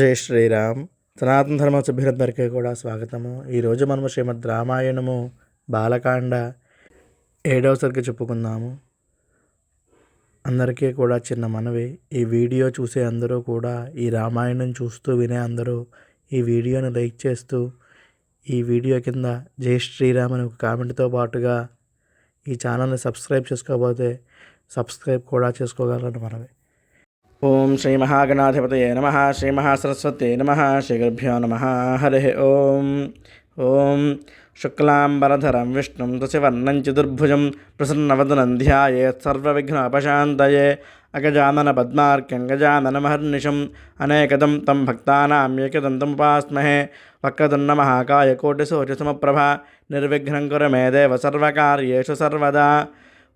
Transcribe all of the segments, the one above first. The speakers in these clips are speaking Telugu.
జై శ్రీరామ్. సనాతన ధర్మ సభ్యులందరికీ కూడా స్వాగతము. ఈరోజు మనము శ్రీమద్ రామాయణము బాలకాండ ఏడవ సరికి చెప్పుకుందాము. అందరికీ కూడా చిన్న మనవి ఈ వీడియో చూసే అందరూ కూడా ఈ రామాయణం చూస్తూ వినే అందరూ ఈ వీడియోని లైక్ చేస్తూ ఈ వీడియో కింద జై శ్రీరామ్ అని ఒక కామెంట్తో పాటుగా ఈ ఛానల్ని సబ్స్క్రైబ్ చేసుకోకపోతే సబ్స్క్రైబ్ కూడా చేసుకోగలరని మనవి. ఓం శ్రీ మహాగణాధిపతయే నమ శ్రీ మహాసరస్వతే నమ శ్రీ గురుభ్యో నమ హరి ఓం. ఓం శుక్లాంబరధరం విష్ణుం తుసివర్ణం చతుర్భుజం ప్రసన్నవదనం ధ్యాయేత్ సర్వవిఘ్నోపశాంతయే అగజానన పద్మార్క్యం గజాననమహర్నిశం అనేకదం తం భక్తానాం ఏకదంతం ఉపాస్మహే వక్రతున్న మహాకాయ కోటిసూర్యసమప్రభ నిర్విఘ్నం కురు మే దేవ సర్వకార్యేషు సర్వదా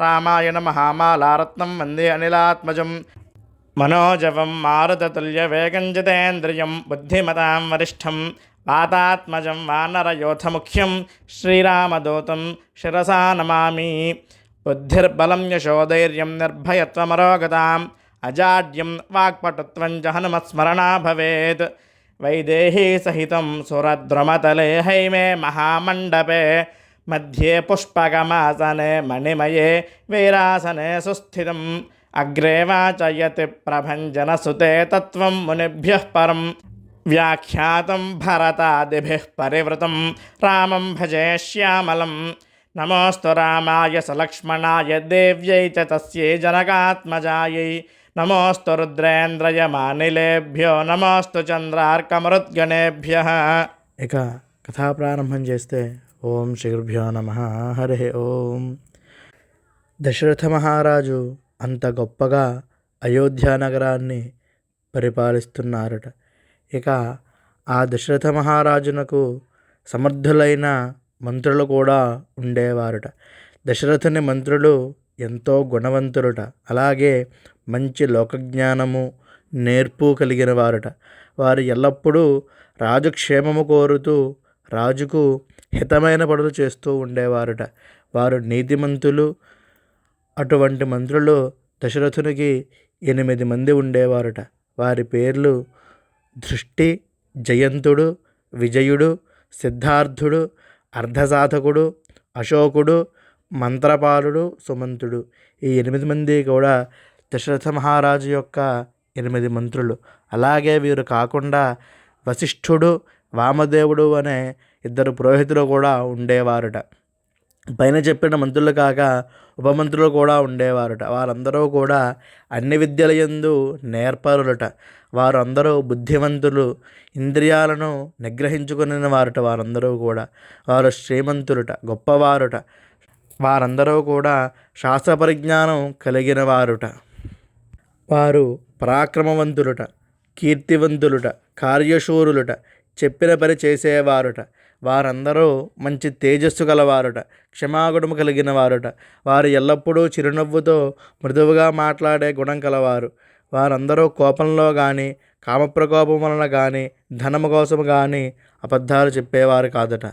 రామాయణ మహామాలారత్నం వందే అనిలాత్మజం మనోజవం మారుతతుల్య వేగంజితేంద్రియం బుద్ధిమతాం వరిష్టం వాతాత్మజం వానరయోధముఖ్యం శ్రీరామదూతం శిరసా నమామి బుద్ధిర్బలం యశోధైర్యం నిర్భయత్వమరోగతాం అజాడ్యం వాక్పటుత్వం చ హనుమత్స్మరణా భవేత్ వైదేహీ సహితం సురద్రుమతలే హైమే మహామండపే मध्ये पुष्पकमासने मणिमये वीरासने सुस्थितम् अग्रे वाचयति प्रभञ्जनसुते तत्त्वं मुनिभ्यः परं व्याख्यातं भरतादिभिः परिवृतं रामं भजे श्यामलं नमोऽस्तु रामाय सलक्ष्मणाय देव्यै च तस्यै जनकात्मजायै नमोऽस्तु रुद्रेन्द्रयमानिलेभ्यो नमोऽस्तु చంద్రార్కమరుద్గణేభ్యः ఇక కథా ప్రారంభం చేస్తే ఓం శ్రీ గురుభ్యో నమ. హరి ఓం. దశరథ మహారాజు అంత గొప్పగా అయోధ్య నగరాన్ని పరిపాలిస్తున్నారట. ఇక ఆ దశరథ మహారాజునకు సమర్థులైన మంత్రులు కూడా ఉండేవారట. దశరథుని మంత్రులు ఎంతో గుణవంతులుట అలాగే మంచి లోకజ్ఞానము నేర్పు కలిగిన వారట. వారు ఎల్లప్పుడూ రాజుక్షేమము కోరుతూ రాజుకు హితమైన పనులు చేస్తూ ఉండేవారుట. వారు నీతిమంతులు. అటువంటి మంత్రులు దశరథునికి ఎనిమిది మంది ఉండేవారుట. వారి పేర్లు దృష్టి జయంతుడు విజయుడు సిద్ధార్థుడు అర్ధసాధకుడు అశోకుడు మంత్రపాలుడు సుమంతుడు. ఈ ఎనిమిది మంది కూడా దశరథ మహారాజు యొక్క ఎనిమిది మంత్రులు. అలాగే వీరు కాకుండా వశిష్ఠుడు వామదేవుడు అనే ఇద్దరు పురోహితులు కూడా ఉండేవారుట. పైన చెప్పిన మంత్రులు కాక ఉపమంత్రులు కూడా ఉండేవారుట. వారందరూ కూడా అన్ని విద్యల యందు నేర్పరులట. వారందరూ బుద్ధిమంతులు ఇంద్రియాలను నిగ్రహించుకుని వారుట వారందరూ కూడా. వారు శ్రీమంతులుట గొప్పవారుట. వారందరూ కూడా శాస్త్ర పరిజ్ఞానం కలిగిన వారుట. వారు పరాక్రమవంతులుట కీర్తివంతులుట కార్యశూరులుట చెప్పిన పని చేసేవారుట. వారందరూ మంచి తేజస్సు గలవారుట. క్షమాగుణము కలిగిన వారుట వారు ఎల్లప్పుడూ చిరునవ్వుతో మృదువుగా మాట్లాడే గుణం కలవారు. వారందరూ కోపంలో కానీ కామప్రకోపం వలన కానీ ధనము కోసం కానీ అబద్ధాలు చెప్పేవారు కాదట.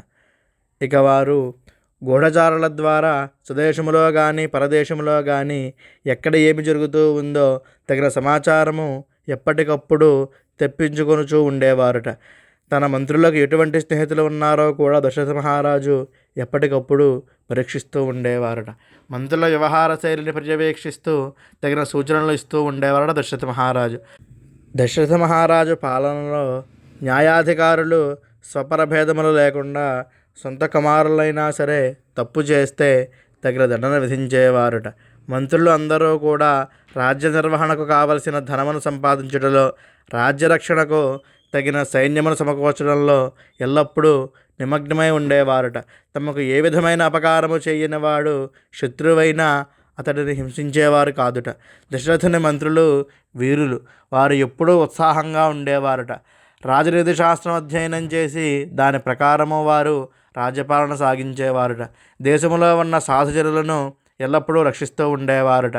ఇక వారు గూఢచారుల ద్వారా స్వదేశంలో కానీ పరదేశంలో కానీ ఎక్కడ ఏమి జరుగుతూ ఉందో తగిన సమాచారము ఎప్పటికప్పుడు తెప్పించుకొనుచూ ఉండేవారుట. తన మంత్రులకు ఎటువంటి స్నేహితులు ఉన్నారో కూడా దశరథ మహారాజు ఎప్పటికప్పుడు పరీక్షిస్తూ ఉండేవారట. మంత్రుల వ్యవహార శైలిని పర్యవేక్షిస్తూ తగిన సూచనలు ఇస్తూ ఉండేవారట దశరథ మహారాజు దశరథ మహారాజు పాలనలో న్యాయాధికారులు స్వపరభేదములు లేకుండా సొంత కుమారులైనా సరే తప్పు చేస్తే తగిన దండన విధించేవారట. మంత్రులు అందరూ కూడా రాజ్య నిర్వహణకు కావలసిన ధనమును సంపాదించుటలో రాజ్య రక్షణకు తగిన సైన్యమును సమకూర్చడంలో ఎల్లప్పుడూ నిమగ్నమై ఉండేవారట. తమకు ఏ విధమైన అపకారము చేయని వాడు శత్రువైనా అతడిని హింసించేవారు కాదుట. దశరథుని మంత్రులు వీరులు వారు ఎప్పుడూ ఉత్సాహంగా ఉండేవారట. రాజనీతి శాస్త్రం అధ్యయనం చేసి దాని ప్రకారము వారు రాజ్యపాలన సాగించేవారుట. దేశంలో ఉన్న సాధుజనులను ఎల్లప్పుడూ రక్షిస్తూ ఉండేవారట.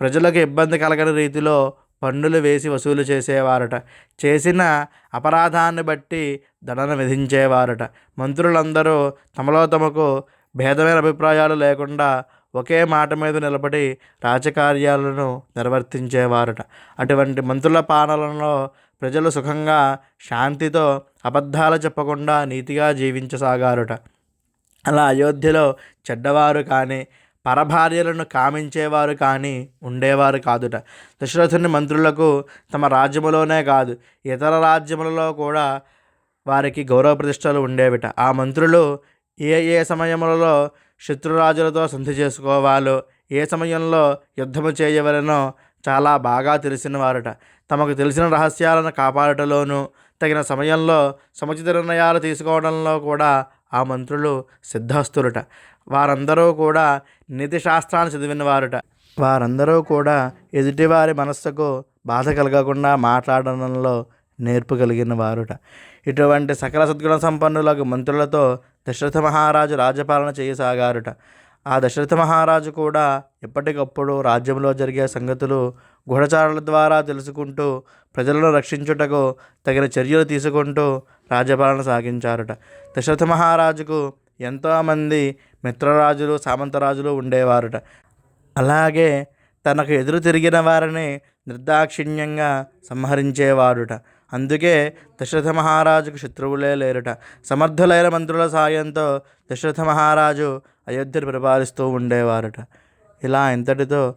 ప్రజలకు ఇబ్బంది కలగని రీతిలో పన్నులు వేసి వసూలు చేసేవారట. చేసిన అపరాధాన్ని బట్టి దండన విధించేవారట. మంత్రులందరూ తమలో తమకు భేదమైన అభిప్రాయాలు లేకుండా ఒకే మాట మీద నిలబడి రాజకార్యాలను నిర్వర్తించేవారట. అటువంటి మంత్రుల పాలనలో ప్రజలు సుఖంగా శాంతితో అబద్ధాలు చెప్పకుండా నీతిగా జీవించసాగారట. అలా అయోధ్యలో చెడ్డవారు కానీ పరభార్యలను కామించేవారు కానీ ఉండేవారు కాదుట. దశరథుని మంత్రులకు తమ రాజ్యములోనే కాదు ఇతర రాజ్యములలో కూడా వారికి గౌరవ ప్రతిష్టలు ఉండేవిట. ఆ మంత్రులు ఏ ఏ సమయములలో శత్రురాజులతో సంధి చేసుకోవాలో ఏ సమయంలో యుద్ధము చేయవలనో చాలా బాగా తెలిసిన వారట తమకు తెలిసిన రహస్యాలను కాపాడటలోనూ తగిన సమయంలో సముచిత నిర్ణయాలు తీసుకోవడంలో కూడా ఆ మంత్రులు సిద్ధస్తులుట వారందరూ కూడా నీతి శాస్త్రాన్ని చదివిన వారుట. వారందరూ కూడా ఎదుటివారి మనస్సుకు బాధ కలగకుండా మాట్లాడడంలో నేర్పు కలిగిన వారుట. ఇటువంటి సకల సద్గుణ సంపన్నులకు మంత్రులతో దశరథ మహారాజు రాజ్యపాలన చేయసాగారుట. ఆ దశరథ మహారాజు కూడా ఎప్పటికప్పుడు రాజ్యంలో జరిగే సంగతులు గూఢచారుల ద్వారా తెలుసుకుంటూ ప్రజలను రక్షించుటకు తగిన చర్యలు తీసుకుంటూ రాజ్యపాలన సాగించారుట. దశరథ మహారాజుకు ఎంతోమంది మిత్రరాజులు సామంతరాజులు ఉండేవారుట. అలాగే తనకు ఎదురు తిరిగిన వారిని నిర్దాక్షిణ్యంగా సంహరించేవారుట అందుకే దశరథ మహారాజుకు శత్రువులే లేరుట. సమర్థులైన మంత్రుల సాయంతో దశరథ మహారాజు అయోధ్యను పరిపాలిస్తూ ఉండేవారుట. ఇలా ఇంతటితో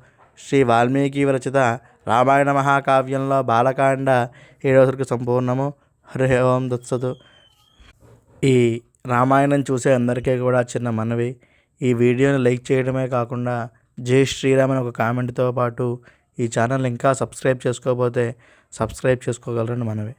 శ్రీ వాల్మీకి విరచిత రామాయణ మహాకావ్యంలో బాలకాండ ఏడవ సంపూర్ణము. హరి ఓం దత్సతు ఈ రామాయణం చూసే అందరికీ కూడా చిన్న మనవి. ఈ వీడియోని లైక్ చేయడమే కాకుండా జై శ్రీరామ్ అని ఒక కామెంట్తో పాటు ఈ ఛానల్ ఇంకా సబ్స్క్రైబ్ చేసుకోకపోతే సబ్స్క్రైబ్ చేసుకోగలరని మనవి.